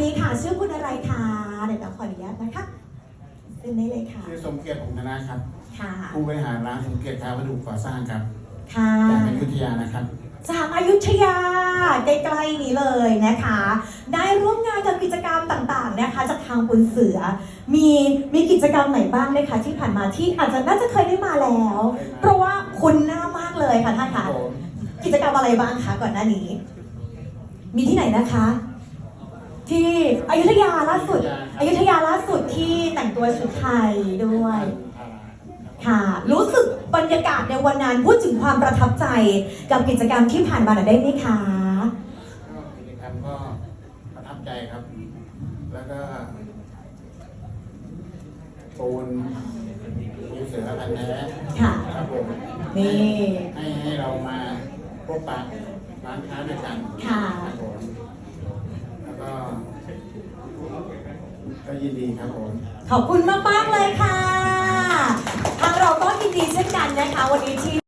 ดีค่ะชื่อคุณอะไรคะเดี๋ยวเรขออนุญาตนะคะเซ็นได้เลยค่ะ ชื่อสมเกียรติองค์ธนะครับค่ะ ผู้บริหารร้านสมเกียรติคาวัสดุก่อสร้างครับค่ะจากอยุทยานะครับจากอายุทยาใกล้ๆนี้เลยนะคะ ได้ร่วมงานกับกิจกรรมต่างๆนะคะจากทางคุณเสือ มีมีกิจกรรมไหนบ้างนะคะที่ผ่านมาที่อาจจะน่าจะเคยได้มาแล้ว เพราะว่าคุณน่ามากเลยค่ะท่านคะกิจกรรมอะไรบ้างคะก่อนหน้านี้ มีที่ไหนนะคะ ที่อยุธยาล่าสุดอยุธยาล่าสุดที่แต่งตัวชุดไทยด้วย ค่ะ รู้สึกบรรยากาศในวันนั้นพูดถึงความประทับใจกับกิจกรรมที่ผ่านมาหน่อยได้ไหมคะก็กิจกรรมก็ประทับใจครับ แล้วก็ปูนมีเสือพันธุ์แท้ค่ะครับผมนี่ให้ให้เรามาพบปะร้านค้าด้วยกันค่ะครับผมแล้ว ก็ก็ยินดีครับผม ขอบคุณมาก ๆ เลยค่ะ ทางเราก็ยินดีเช่นกันนะคะ วันนี้ที่